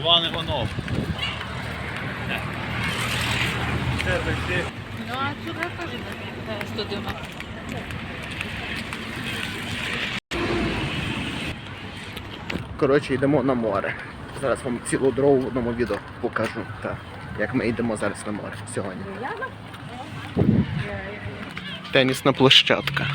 Іван Іванов. Ну, а сюди теж е, 190. Коротше, йдемо на море. Зараз вам цілу дорогу в одному відео покажу. Так, як ми йдемо зараз на море сьогодні. Тенісна площадка.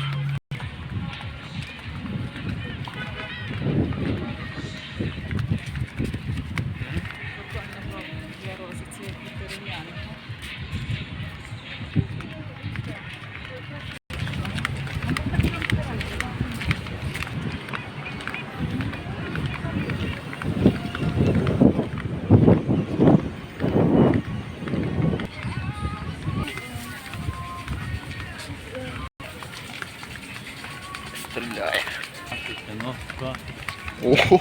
Стріляє. Ну, так. Ого.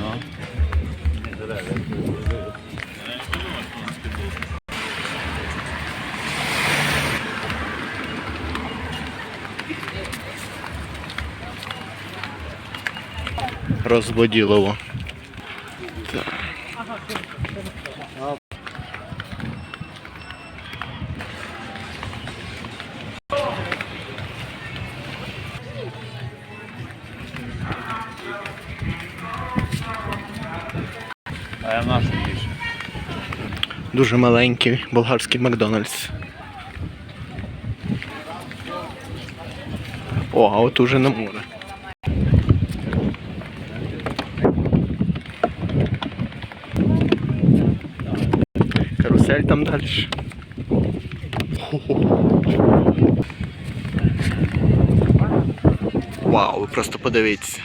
Ну. Дуже маленький болгарський Макдональдс. О, а от уже на море. Карусель там далі. Вау, ви просто подивіться.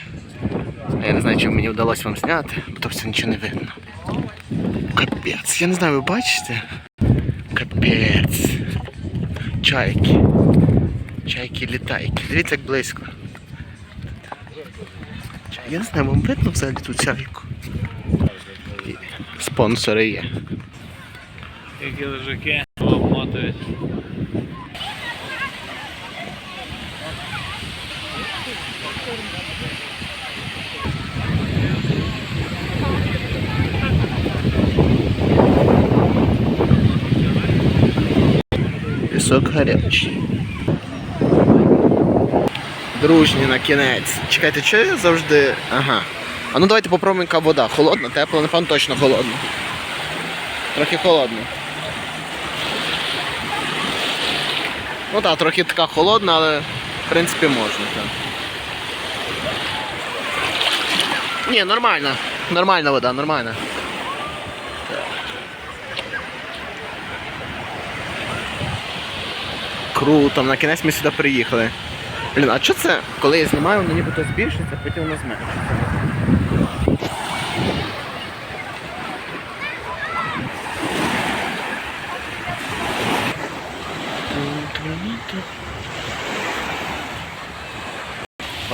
Я не знаю, чи мені вдалося вам зняти, бо то все нічого не видно. Капець, я не знаю, ви бачите? Капець. Чайки. Чайки літайки. Дивіться, як близько. Я не знаю, вам видно взагалі ту чайку? Спонсори є. Які лежаки обмотують. Пісок гарячий. Дружні на кінець. Чекайте, що я завжди. Ага. А ну давайте попробуємо, яка вода. Холодна, тепла, напевно, точно холодна. Трохи холодна. Ну так, трохи така холодна, але в принципі можна. Так. Ні, нормальна. Нормальна вода, нормальна. Круто, на кінець ми сюди приїхали. Блін, а що це? Коли я знімаю, воно нібито збільшиться, потім воно зменшиться.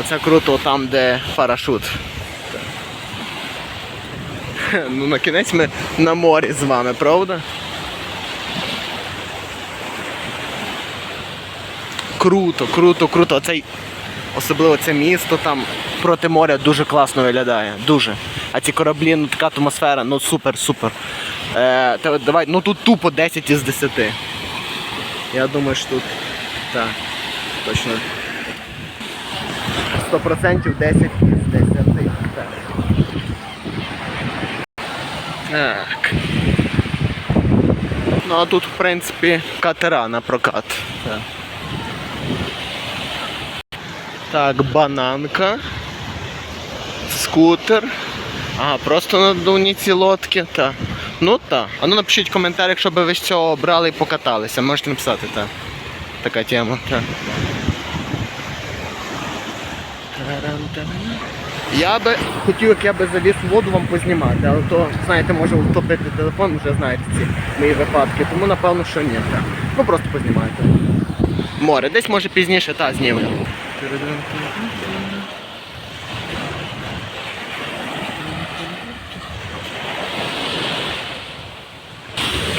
Оце круто там, де парашут. Ну на кінець ми на морі з вами, правда? Круто, круто, круто. Оцей, особливо це місто там проти моря дуже класно виглядає. Дуже. А ці кораблі, ну така атмосфера, ну супер, супер. Е, та, давай, ну тут тупо 10 із 10. Я думаю, що тут. Так, точно. 100% 10 із 10. Так. Так. Ну а тут, в принципі, катера на прокат. Так. Так, бананка. Скутер. Ага, просто надувні ці лодки. Та. Ну так. А ну напишіть в коментарях, якщо би ви з цього брали і покаталися. Можете написати, так. Така тема. Та. Я би хотів, як я би завіз воду вам познімати, але то, знаєте, може втопити телефон, вже знаєте ці мої випадки, тому напевно, що ні. Так. Ну просто познімайте. Море, десь може пізніше та знімемо.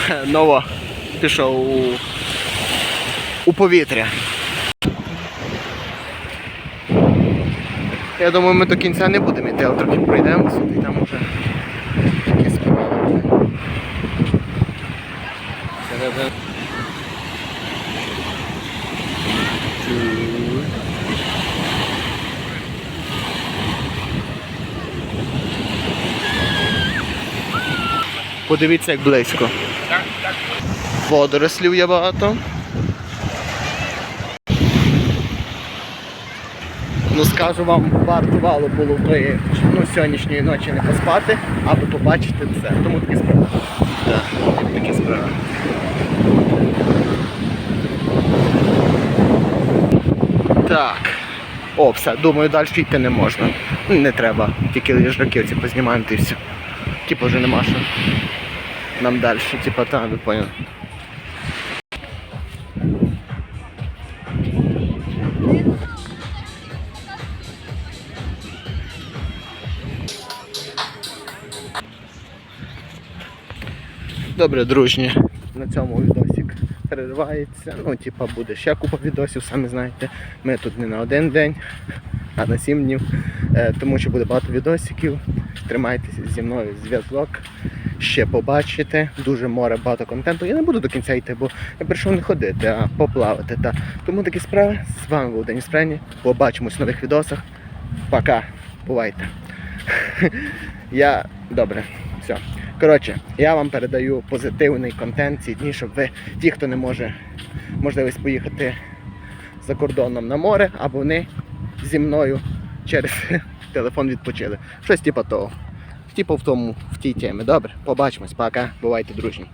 Хе, Нова пішов у, у повітря. Я думаю, ми до кінця не будемо йти, але трохи пройдемо сюди, там уже такі справи. Подивіться, як близько. Водорослів є багато. Ну скажу вам, вартувало було тої ну, сьогоднішньої ночі не поспати, аби побачити це. Тому такі справи. Так, такі справи. Так. О, все, думаю, далі йти не можна. Не треба. Тільки ліжаки ці познімаємо і все. Типу вже нема що. Нам далі, типа там, ви поняли. Добре, дружні. На цьому відосик переривається. Ну, типа буде ще купа відосів, самі знаєте. Ми тут не на один день, а на сім днів. Е, тому що буде багато відосиків. Тримайтеся зі мною зв'язок. Ще побачите. Дуже море багато контенту. Я не буду до кінця йти, бо я прийшов не ходити, а поплавати. Та. Тому такі справи. З вами був Деніс Прені. Побачимось в нових відосах. Пока. Бувайте. Я. Добре. Все. Коротше, я вам передаю позитивний контент ці дні, щоб ви, ті, хто не може можливість поїхати за кордоном на море, або вони зі мною через телефон відпочили. Щось типу того. Типу в тому, в тій темі. Добре, побачимось, пока, бувайте дружні.